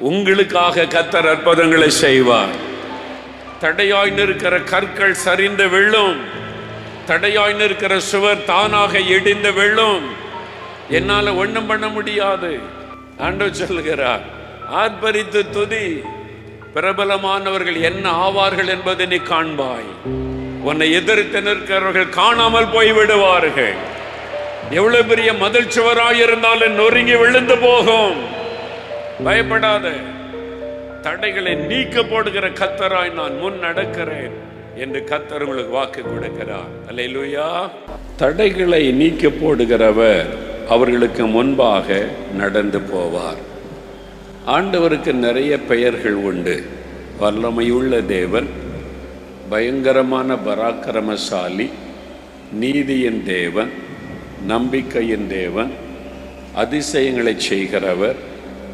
உங்களுக்காக கத்தர் அற்புதங்களை செய்வார். தடையாய் நிற்கிற கற்கள் சரிந்து விழும். தடையாய் நிற்கிற சுவர் தானாக இடிந்து விழும். என்னால ஒண்ணும் பண்ண முடியாது. ஆண்டவர் சொல்லுகிறார் ஆர்ப்பரித்து துதி. பிரபலமானவர்கள் என்ன ஆவார்கள் என்பதை நீ காண்பாய். உன்னை எதிர்த்து நிற்கிறவர்கள் காணாமல் போய் விடுவார்கள் எவ்வளவு பெரிய மதில் சுவராயிருந்தாலும் நொறுங்கி விழுந்து போகும். பயப்படாத. தடைகளை நீக்க போடுகிற கத்தராய் நான் முன் நடக்கிறேன் என்று கத்தர் உங்களுக்கு வாக்கு கொடுக்கிறார். அல்லேலூயா. தடைகளை நீக்க போடுகிறவர் அவர்களுக்கு முன்பாக நடந்து போவார். ஆண்டவருக்கு நிறைய பெயர்கள் உண்டு. வல்லமையுள்ள தேவன் பயங்கரமான பராக்கிரமசாலி நீதியின் தேவன் நம்பிக்கையின் தேவன் அதிசயங்களை செய்கிறவர்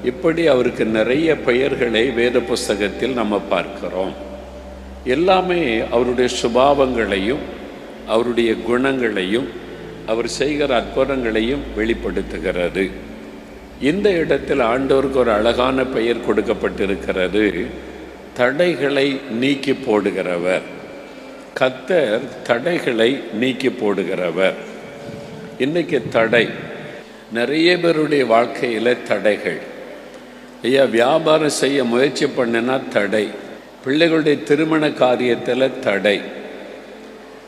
இப்படி அவருக்கு நிறைய பெயர்களை வேத புஸ்தகத்தில் நம்ம பார்க்கிறோம். எல்லாமே அவருடைய சுபாவங்களையும் அவருடைய குணங்களையும் அவர் செய்கிற அற்புதங்களையும் வெளிப்படுத்துகிறது. இந்த இடத்தில் ஆண்டோருக்கு ஒரு அழகான பெயர் கொடுக்கப்பட்டிருக்கிறது. தடைகளை நீக்கி போடுகிறவர். கத்தர் தடைகளை நீக்கி போடுகிறவர். இன்றைக்கு தடை. நிறைய பேருடைய வாழ்க்கையில் தடைகள். ஐயா வியாபாரம் செய்ய முயற்சி பண்ணனா தடை. பிள்ளைகளுடைய திருமண காரியத்தில் தடை.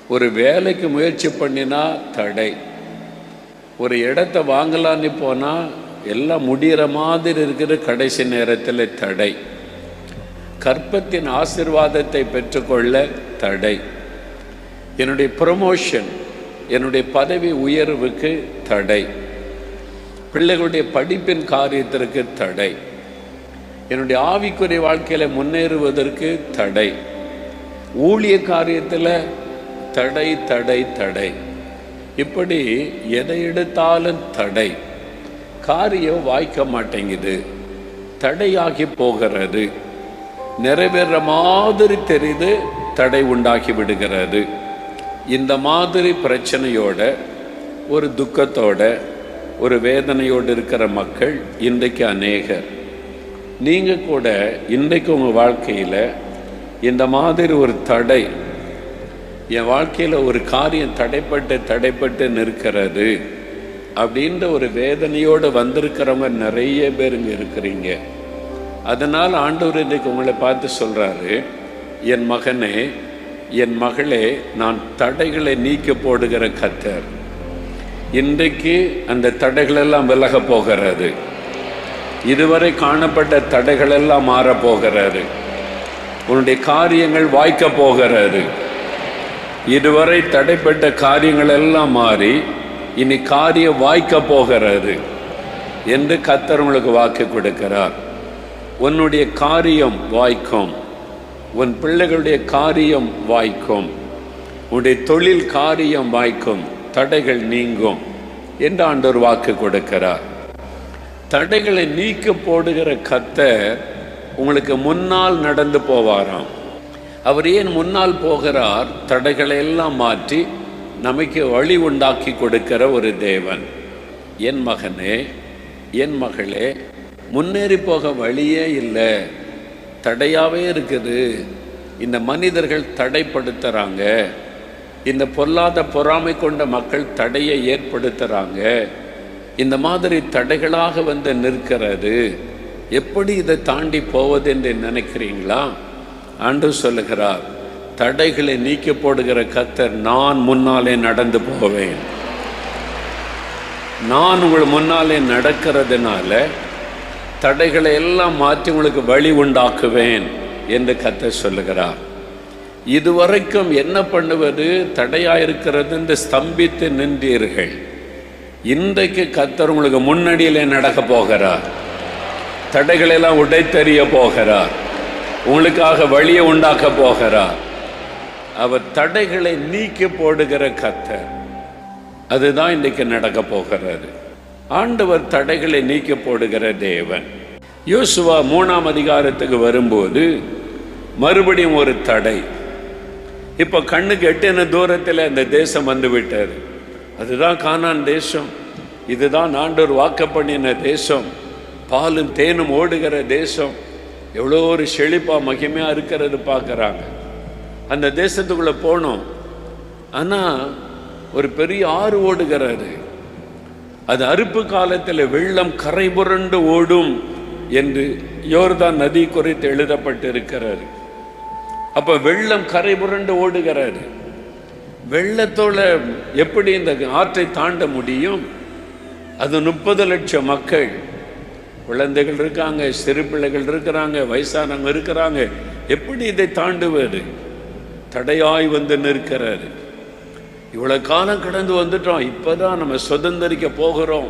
ஒரு வேலைக்கு முயற்சி பண்ணினா தடை. ஒரு இடத்த வாங்கலான்னு போனால் எல்லாம் முடிகிற மாதிரி இருக்கிற கடைசி நேரத்தில் தடை. கற்பத்தின் ஆசிர்வாதத்தை பெற்றுக்கொள்ள தடை. என்னுடைய ப்ரொமோஷன் என்னுடைய பதவி உயர்வுக்கு தடை. பிள்ளைகளுடைய படிப்பின் காரியத்திற்கு தடை. என்னுடைய ஆவிக்குரிய வாழ்க்கையில் முன்னேறுவதற்கு தடை. ஊழிய காரியத்தில் தடை தடை தடை. இப்படி எதை எடுத்தாலும் தடை. காரியம் வாய்க்க மாட்டேங்குது. தடையாகி போகிறது. நிறைவேற மாதிரி தெரிந்து தடை உண்டாகி விடுகிறது. இந்த மாதிரி பிரச்சனையோட ஒரு துக்கத்தோட ஒரு வேதனையோடு இருக்கிற மக்கள் இன்றைக்கு அநேகர். நீங்கள் கூட இன்றைக்கு உங்கள் வாழ்க்கையில் இந்த மாதிரி ஒரு தடை என் வாழ்க்கையில் ஒரு காரியம் தடைப்பட்டு தடைப்பட்டு நிற்கிறது அப்படின்ற ஒரு வேதனையோடு வந்திருக்கிறவங்க நிறைய பேர் இங்கே இருக்கிறீங்க. அதனால் ஆண்டவர் இன்றைக்கு உங்களை பார்த்து சொல்கிறாரு என் மகனே என் மகளே நான் தடைகளை நீக்க போடுகிற கத்தர். இன்றைக்கு அந்த தடைகளெல்லாம் விலக போகிறது. இதுவரை காணப்பட்ட தடைகளெல்லாம் மாறப் போகிறாரு உன்னுடைய காரியங்கள் வாய்க்க போகிறது. இதுவரை தடைப்பட்ட காரியங்கள் எல்லாம் மாறி இனி காரியம் வாய்க்க போகிறது என்று கத்தர் உங்களுக்கு வாக்கு கொடுக்கிறார். உன்னுடைய காரியம் வாய்க்கும். உன் பிள்ளைகளுடைய காரியம் வாய்க்கும். உன்னுடைய தொழில் காரியம் வாய்க்கும். தடைகள் நீங்கும் என்று ஆண்டவர் வாக்கு கொடுக்கிறார். தடைகளை நீக்க போடுகிற கத்தர் உங்களுக்கு முன்னால் நடந்து போவாராம். அவர் ஏன் முன்னால் போகிறார்? தடைகளை எல்லாம் மாற்றி நமக்கு வழி உண்டாக்கி கொடுக்கிற ஒரு தேவன். என் மகனே என் மகளே முன்னேறி போக வழியே இல்லை. தடையாகவே இருக்குது. இந்த மனிதர்கள் தடைப்படுத்துகிறாங்க இந்த பொல்லாத பொறாமை கொண்ட மக்கள் தடையை ஏற்படுத்துகிறாங்க இந்த மாதிரி தடைகளாக வந்து நிற்கிறது. எப்படி இதை தாண்டி போவது என்று நினைக்கிறீங்களா? அன்று சொல்லுகிறார் தடைகளை நீக்க போடுகிற கத்தர் நான் முன்னாலே நடந்து போவேன். நான் உங்கள் முன்னாலே நடக்கிறதுனால தடைகளை எல்லாம் மாற்றி உங்களுக்கு வழி உண்டாக்குவேன் என்று கத்தர் சொல்லுகிறார். இதுவரைக்கும் என்ன பண்ணுவது? தடையாக இருக்கிறது என்று ஸ்தம்பித்து நின்றீர்கள். இன்றைக்கு கத்தர் உங்களுக்கு முன்னடியிலே நடக்க போகிறார். தடைகளெல்லாம் உடைத்தறிய போகிறார். உங்களுக்காக வழியை உண்டாக்க போகிறார். அவர் தடைகளை நீக்கி போடுகிற கத்தர் அதுதான் இன்றைக்கு நடக்க போகிறது ஆண்டவர் தடைகளை நீக்கி போடுகிற தேவன். யோசுவா மூணாம் அதிகாரத்துக்கு வரும்போது மறுபடியும் ஒரு தடை. இப்போ கண்ணுக்கு எட்டின தூரத்தில் அந்த தேசம் வந்து விட்டார் அதுதான் கானான் தேசம். இதுதான் ஆண்டோர் வாக்க பண்ணின தேசம். பாலும் தேனும் ஓடுகிற தேசம். எவ்வளோ ஒரு செழிப்பாக மகிமையாக இருக்கிறது பார்க்குறாங்க. அந்த தேசத்துக்குள்ளே போனோம். ஆனால் ஒரு பெரிய ஆறு ஓடுகிறாரு. அது அறுப்பு காலத்தில் வெள்ளம் கரை புரண்டு ஓடும் என்று யோர்தான் நதி குறித்து எழுதப்பட்டிருக்கிறாரு அப்போ வெள்ளம் கரை புரண்டு ஓடுகிறாரு. வெள்ளத்தோட எப்படி இந்த ஆற்றை தாண்ட முடியும்? அது முப்பது லட்சம் மக்கள். குழந்தைகள் இருக்காங்க சிறு பிள்ளைகள் இருக்கிறாங்க வயசானவங்க இருக்கிறாங்க. எப்படி இதை தாண்டுவது? தடையாய் வந்து நிற்கிறாரு. இவ்வளோ காலம் கடந்து வந்துட்டோம் இப்பதான் நம்ம சுதந்திரிக்க போகிறோம்.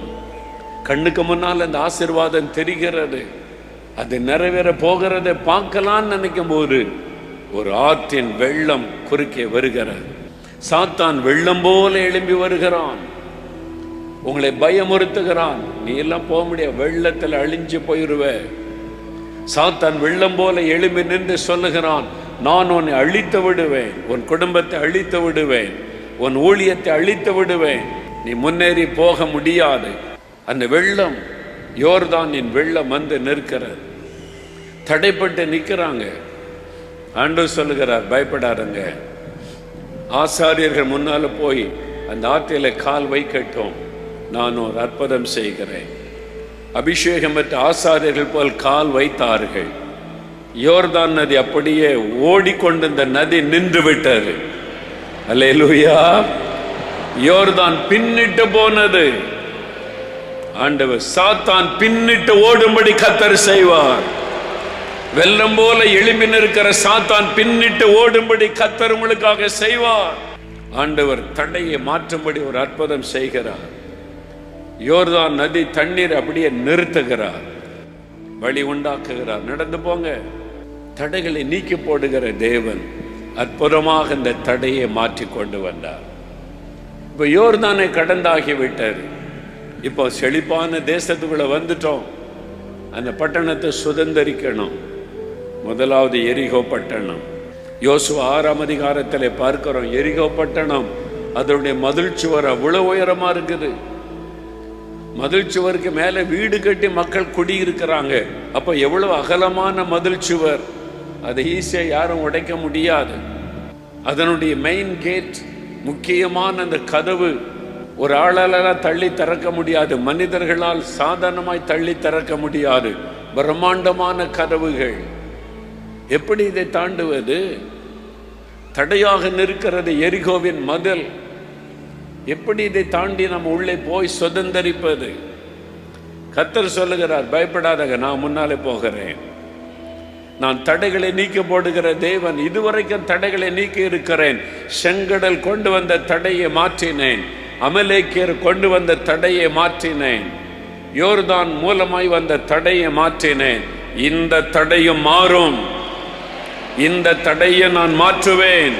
கண்ணுக்கு முன்னால் அந்த ஆசீர்வாதம் தெரிகிறது. அது நிறைவேற போகிறதை பார்க்கலான்னு நினைக்கும் போது ஒரு ஆற்றின் வெள்ளம் குறுக்கே வருகிறது. சாத்தான் வெள்ளம் போல எழும்பி வருகிறான். உங்களை பயமுறுத்துகிறான். நீ எல்லாம் போக முடியாது. வெள்ளத்தில் அழிஞ்சு போயிருவ. சாத்தான் வெள்ளம் போல எழும்பி நின்று சொல்லுகிறான் நான் உன்னை அழித்து விடுவேன். உன் குடும்பத்தை அழித்து விடுவேன். உன் ஊழியத்தை அழித்து விடுவேன். நீ முன்னேறி போக முடியாது. அந்த வெள்ளம் யோர்தானின் வெள்ளம் வந்து நிற்கிறது. தடைப்பட்டு நிற்கிறாங்க. ஆண்டவர் சொல்லுகிறார் பயப்படாருங்க ஆசாரியர்கள் முன்னால போய் அந்த ஆற்றில கால் வைக்கட்டும். நான் ஒரு அற்புதம் செய்கிறேன். அபிஷேகம் பெற்ற ஆசாரியர்கள் போல் கால் வைத்தார்கள். யோர்தான் நதி அப்படியே ஓடிக்கொண்டிருந்த நதி நின்று விட்டது. அல்லேலூயா! யோர்தான் பின்னிட்டு போனது. ஆண்டவர் சாத்தான் பின்னிட்டு ஓடும்படி கத்தர் செய்வார். வெள்ளம் போல எளிமின் இருக்கிற சாத்தான் பின்னிட்டு ஓடும்படி கத்தர் உங்களுக்காக செய்வார். ஆண்டவர் தடையை மாற்றும்படி ஒரு அற்புதம் செய்கிறார். யோர்தான் நதி தண்ணீர் அப்படியே நிறுத்துகிறார். வழி உண்டாக்குகிறார். நடந்து போங்க. தடைகளை நீக்கி போடுகிற தேவன் அற்புதமாக இந்த தடையை மாற்றி கொண்டு வந்தார். இப்போ யோர்தானை கடந்தாகி விட்டார். இப்போ செழிப்பான தேசத்துக்குள்ள வந்துட்டோம். அந்த பட்டணத்தை சுதந்திரிக்கணும். முதலாவது எரிகோ பட்டணம். யோசுவா ஆறாம் அதிகாரத்தில் பார்க்கிறோம் எரிகோ பட்டணம். அதனுடைய மதில் சுவர் அவ்வளவு உயரமா இருக்குது. மதில் சுவருக்கு மேலே வீடு கட்டி மக்கள் குடியிருக்கிறாங்க. அப்போ எவ்வளவு அகலமான மதில் சுவர்? அதை ஈஸியாக யாரும் உடைக்க முடியாது. அதனுடைய மெயின் கேட் முக்கியமான அந்த கதவு ஒரு ஆளாலெல்லாம் தள்ளி திறக்க முடியாது. மனிதர்களால் சாதாரணமாய் தள்ளி திறக்க முடியாது. பிரம்மாண்டமான கதவுகள். எப்படி இதை தாண்டுவது? தடையாக நிற்கிறது எரிகோவின் மதில். எப்படி இதை தாண்டி நம்ம உள்ளே போய் சுதந்தரிப்பது? கத்தர் சொல்லுகிறார் பயப்படாதக நான் முன்னாலே போகிறேன். நான் தடைகளை நீக்க போடுகிற தேவன் இதுவரைக்கும் தடைகளை நீக்கி இருக்கிறேன். செங்கடல் கொண்டு வந்த தடையை மாற்றினேன். அமலேக்கியர் கொண்டு வந்த தடையை மாற்றினேன். யோர்தான் மூலமாய் வந்த தடையை மாற்றினேன். இந்த தடையும் மாறும். இந்த தடையை நான் மாற்றுவேன்.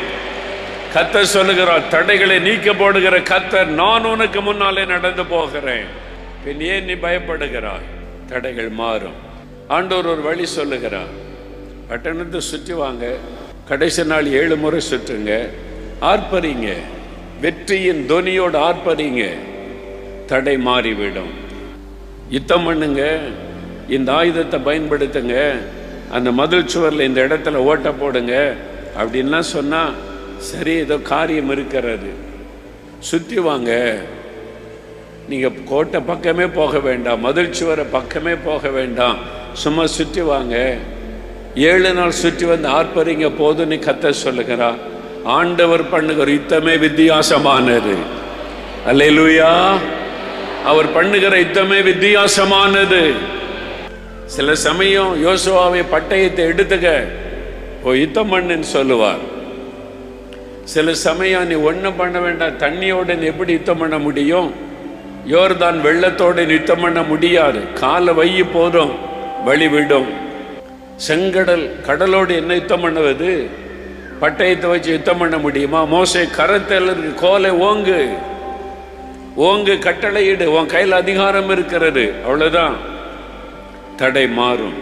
கத்த சொல்லுகிறார் தடைகளை நீக்க போடுகிற கத்தர் நான் உனக்கு முன்னாலே நடந்து போகிறேன். பின் ஏன் நீ பயப்படுகிறாய்? தடைகள் மாறும். ஆண்டோர் ஒரு வழி சொல்லுகிறார். பட்டணத்தை சுற்றி வாங்க. கடைசி நாள் ஏழு முறை சுற்றுங்க. ஆர்ப்பரிங்க. வெற்றியின் தொனியோடு ஆர்ப்பரிங்க. தடை மாறிவிடும். யுத்தம் பண்ணுங்க. இந்த ஆயுதத்தை பயன்படுத்துங்க. அந்த மதில் சுவரில் இந்த இடத்துல ஓட்ட போடுங்க அப்படின்லாம் சொன்னால் சரி ஏதோ காரியம் இருக்கிறது. சுற்றி வாங்க. நீங்கள் கோட்டை பக்கமே போக வேண்டாம் மதில் சுவரை பக்கமே போக வேண்டாம். சும்மா சுற்றி வாங்க. ஏழு நாள் சுற்றி வந்து ஆர்ப்பரிங்க போதுன்னு கத்த சொல்லுகிறா. ஆண்டவர் பண்ணுகிற யுத்தமே வித்தியாசமானது. அல்லையா அவர் பண்ணுகிற யுத்தமே வித்தியாசமானது. சில சமயம் யோசுவாவை பட்டயத்தை எடுத்துக்க ஓ யுத்தம் பண்ணுன்னு சொல்லுவார் சில சமயம் நீ ஒன்றும் பண்ண வேண்டாம் தண்ணியோட நீ எப்படி யுத்தம் பண்ண முடியும்? யோர்தான் வெள்ளத்தோடு யுத்தம் பண்ண முடியாது காலை வையி போதும் வழி விடும். செங்கடல் கடலோடு என்ன யுத்தம் பண்ணுவது? பட்டயத்தை வச்சு யுத்தம் பண்ண முடியுமா? மோசை கரத்தில் இருக்கு கோலை ஓங்கு ஓங்கு கட்டளையிடு உன் கையில் அதிகாரம் இருக்கிறது. அவ்வளோதான் தடை மாறும்.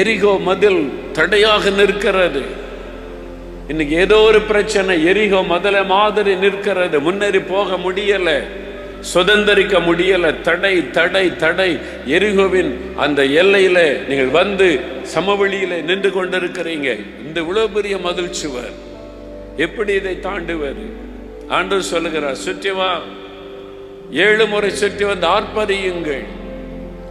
எரிகோ மதில் தடையாக நிற்கிறது. இன்னைக்கு ஏதோ ஒரு பிரச்சனை எரிகோ முதல மாதிரி நிற்கிறது. முன்னேறி போக முடியல சுதந்திரிக்க முடியல. தடை தடை தடை. எரிகோவின் அந்த எல்லையில நீங்கள் வந்து சமவெளியில நின்று கொண்டிருக்கிறீங்க. இந்த இவ்வளவு பெரிய மதில் சுவர் எப்படி இதை தாண்டுவது? ஆண்டு சொல்லுகிறார் சுற்றி வா. ஏழு முறை சுற்றி வந்து ஆர்ப்பரியுங்கள்.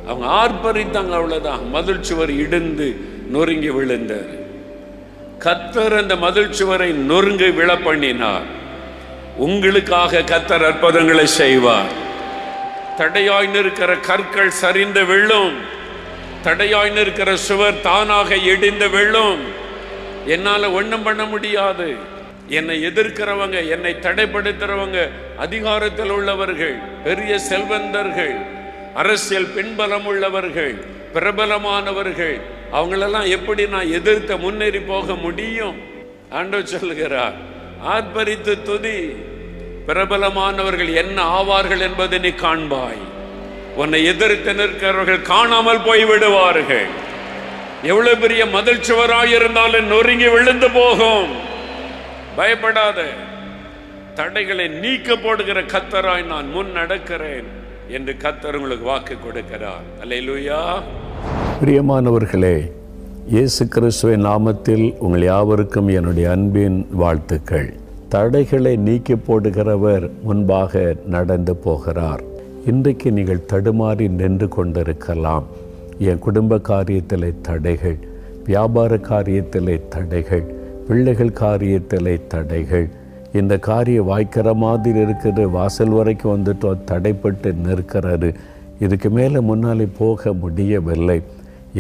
அவங்க ஆர்ப்பரித்தாங்க அவ்வளவுதான். மதில் சுவர் இடிந்து நொறுங்கி விழுந்தார். கத்தர் அந்த மதில் சுவரை நொறுங்கி விழ பண்ணினார் உங்களுக்காக கத்தர் அற்புதங்களை செய்வார். தடையாய் நிற்கிற கற்கள் சரிந்து விழும். தடையாய் நிற்கிற சுவர் தானாக இடிந்து விழும். என்னால ஒண்ணும் பண்ண முடியாது. என்னை எதிர்க்கிறவங்க என்னை தடைப்படுத்துறவங்க அதிகாரத்தில் உள்ளவர்கள் பெரிய செல்வந்தர்கள் அரசியல் பின்பலம் உள்ளவர்கள் பிரபலமானவர்கள் அவங்களெல்லாம் எப்படி நான் எதிர்த்து முன்னேறி போக முடியும்? ஆண்டோ சொல்லுகிறார் ஆர்ப்பரித்து துதி. பிரபலமானவர்கள் என்ன ஆவார்கள் என்பதை நீ காண்பாய். உன்னை எதிர்த்து நிற்கிறவர்கள் காணாமல் போய் விடுவார்கள் எவ்வளவு பெரிய மதில் சுவராக இருந்தாலும் நொறுங்கி விழுந்து போகும். பயப்படாத. தடைகளை நீக்க போடுகிற கத்தராய் நான் முன் நடக்கிறேன். என்று கத்தர் உங்களுக்கு வாக்கு கொடுக்கிறார். அல்லேலூயா பிரியமானவர்களே இயேசு கிறிஸ்துவின் நாமத்தில் உங்கள் யாவருக்கும் என்னுடைய அன்பின் வாழ்த்துக்கள். தடைகளை நீக்கி போடுகிறவர் முன்பாக நடந்து போகிறார். இன்றைக்கு நீங்கள் தடுமாறி நின்று கொண்டிருக்கலாம். என் குடும்ப காரியத்தில் தடைகள் வியாபார காரியத்தில் தடைகள் பிள்ளைகள் காரியத்தில் தடைகள் இந்த காரியம் வாய்க்கிற மாதிரி இருக்குது வாசல் வரைக்கும் வந்துட்டோம் தடைப்பட்டு நிற்கிறாரு. இதுக்கு மேலே முன்னாலே போக முடியவில்லை.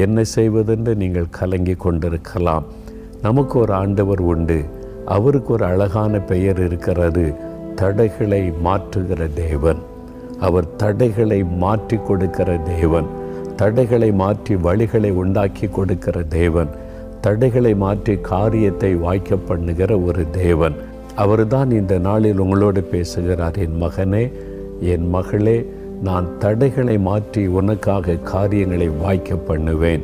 என்ன செய்வதென்று நீங்கள் கலங்கி கொண்டிருக்கலாம். நமக்கு ஒரு ஆண்டவர் உண்டு. அவருக்கு ஒரு அழகான பெயர் இருக்கிறது தடைகளை மாற்றுகிற தேவன். அவர் தடைகளை மாற்றி கொடுக்கிற தேவன். தடைகளை மாற்றி வழிகளை உண்டாக்கி கொடுக்கிற தேவன். தடைகளை மாற்றி காரியத்தை வாய்க்க பண்ணுகிற ஒரு தேவன். அவர்தான் இந்த நாளில் உங்களோடு பேசுகிறார். என் மகனே என் மகளே நான் தடைகளை மாற்றி உனக்காக காரியங்களை வாய்க்க பண்ணுவேன்.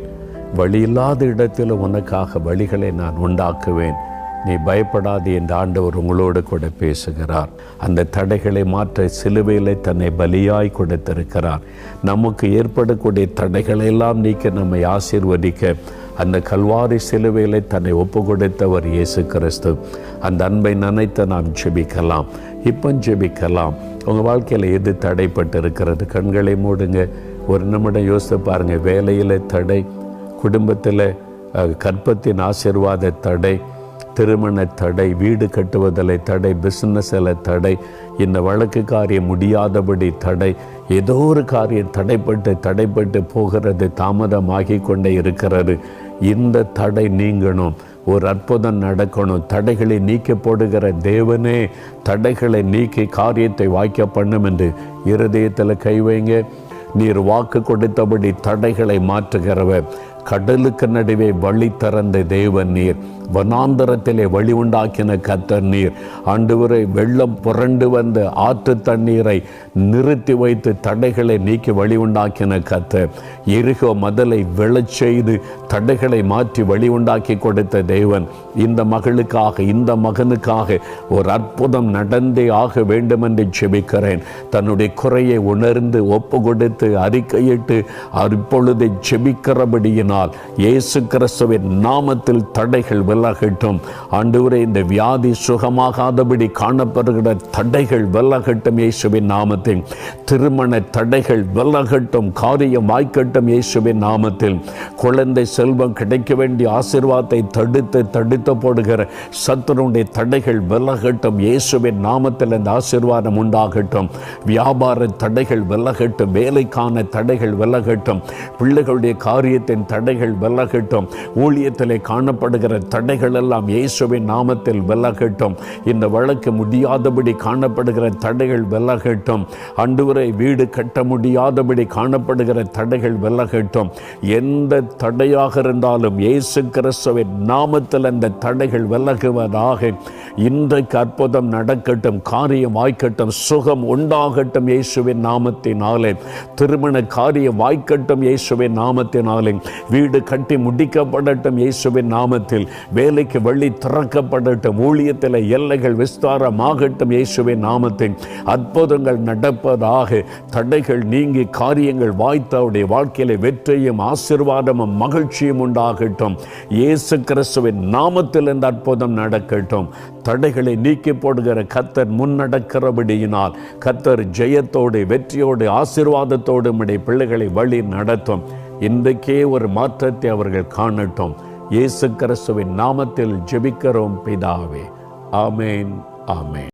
வழியில்லாத இடத்தில் உனக்காக வழிகளை நான் உண்டாக்குவேன். நீ பயப்படாது என்று ஆண்டவர் உங்களோடு கூட பேசுகிறார். அந்த தடைகளை மாற்ற சிலுவையில் தன்னை பலியாய் கொடுத்திருக்கிறார். நமக்கு ஏற்படக்கூடிய தடைகளை எல்லாம் நீக்க நம்மை ஆசீர்வதிக்க அந்த கல்வாரி சிலுவையில் தன்னை ஒப்பு கொடுத்தவர் இயேசு கிறிஸ்து அந்த அன்பை நினைத்து நாம் ஜெபிக்கலாம். இப்போ ஜெபிக்கலாம். உங்கள் வாழ்க்கையில் எது தடைப்பட்டு இருக்கிறது கண்களை மூடுங்க. ஒரு நிமிடம் யோசித்து பாருங்கள் வேலையில் தடை குடும்பத்தில் கற்பத்தின் ஆசீர்வாத தடை திருமண தடை வீடு கட்டுவதில் தடை பிஸ்னஸில் தடை இந்த வழக்கு காரியம் முடியாதபடி தடை ஏதோ ஒரு காரியம் தடைப்பட்டு தடைப்பட்டு போகிறது தாமதமாகி கொண்டே இருக்கிறது. இந்த தடை நீங்கணும் ஒரு அற்புதம் நடக்கணும். தடைகளை நீக்கி போடுகிற தேவனே தடைகளை நீக்கி காரியத்தை வாய்க்க பண்ணும் என்று இருதயத்தில் கை வைங்க. நீர் வாக்கு கொடுத்தபடி தடைகளை மாற்றுகிறவர். கடலுக்கு நடுவே வழி திறந்த தேவன் நீர். வனாந்தரத்திலே வழி உண்டாக்கின கத்தர் நீர். ஆண்டவரை வெள்ளம் புரண்டு வந்த ஆற்று தண்ணீரை நிறுத்தி வைத்து தடைகளை நீக்கி வழி உண்டாக்கின கத்தர். எருகோ மதலை விழச் செய்து தடைகளை மாற்றி வழி உண்டாக்கி கொடுத்த தேவன். இந்த மகளுக்காக இந்த மகனுக்காக ஒரு அற்புதம் நடந்தே ஆக வேண்டும் என்று செபிக்கிறேன் தன்னுடைய குறையை உணர்ந்து ஒப்பு கொடுத்து அறிக்கையிட்டு செபிக்கிறபடியின் சொன்னால் இயேசு கிறிஸ்துவின் நாமத்தில் தடைகள் விலகட்டும். ஆண்டவரே இந்த வியாதி சுகமாகாதபடி காணப்படுகிற தடைகள் விலகட்டும் இயேசுவின் நாமத்தில். திருமண தடைகள் விலகட்டும். காரியம் வாய்க்கட்டும் இயேசுவின் நாமத்தில். குழந்தை செல்வம் கிடைக்க வேண்டிய ஆசிர்வாதத்தை தடுத்து தடுத்து போடுகிற சத்துருடைய தடைகள் விலகட்டும். இயேசுவின் நாமத்தில் இந்த ஆசீர்வாதம் உண்டாகட்டும். வியாபார தடைகள் விலகட்டும். வேலைக்கான தடைகள் விலகட்டும். பிள்ளைகளுடைய காரியத்தின் தடைகள் விலகட்டும். ஊழியத்திலே காணப்படுகிற தடைகள் எல்லாம் இயேசுவின் நாமத்தில் விலகட்டும். இந்த வழக்கு முடியாதபடி காணப்படுகிற தடைகள் விலகட்டும். அன்றுவரை வீடு கட்ட முடியாதபடி காணப்படுகிற தடைகள் விலகட்டும். எந்த தடையாக இருந்தாலும் இயேசு கிறிஸ்துவின் நாமத்தில் அந்த தடைகள் விலகுவதாக இன்றைக்கு அற்புதம் நடக்கட்டும் காரியம் வாய்க்கட்டும் சுகம் உண்டாகட்டும் இயேசுவின் நாமத்தினாலே. திருமண காரியம் வாய்க்கட்டும் இயேசுவின் நாமத்தினாலே. வீடு கட்டி முடிக்கப்படட்டும் இயேசுவின் நாமத்தில். வேலைக்கு வழி திறக்கப்படட்டும். ஊழியத்தில் எல்லைகள் விஸ்தாரமாகட்டும் இயேசுவின் நாமத்தில். அற்புதங்கள் நடப்பதாக தடைகள் நீங்கி காரியங்கள் வாய்த்தவுடைய வாழ்க்கையில வெற்றியும் ஆசீர்வாதமும் மகிழ்ச்சியும் உண்டாகட்டும். இயேசு கிறிஸ்துவின் நாமத்தில் இந்த அற்புதம் நடக்கட்டும். தடைகளை நீக்கி போடுகிற கத்தர் முன்னடக்கிறபடியினால் கத்தர் ஜெயத்தோடு வெற்றியோடு ஆசிர்வாதத்தோடு நம்முடைய பிள்ளைகளை வழி நடத்தும். இன்றைக்கே ஒரு மாற்றத்தை அவர்கள் காணட்டும். இயேசு கிறிஸ்துவின் நாமத்தில் ஜெபிக்கிறோம் பிதாவே. ஆமேன் ஆமேன்.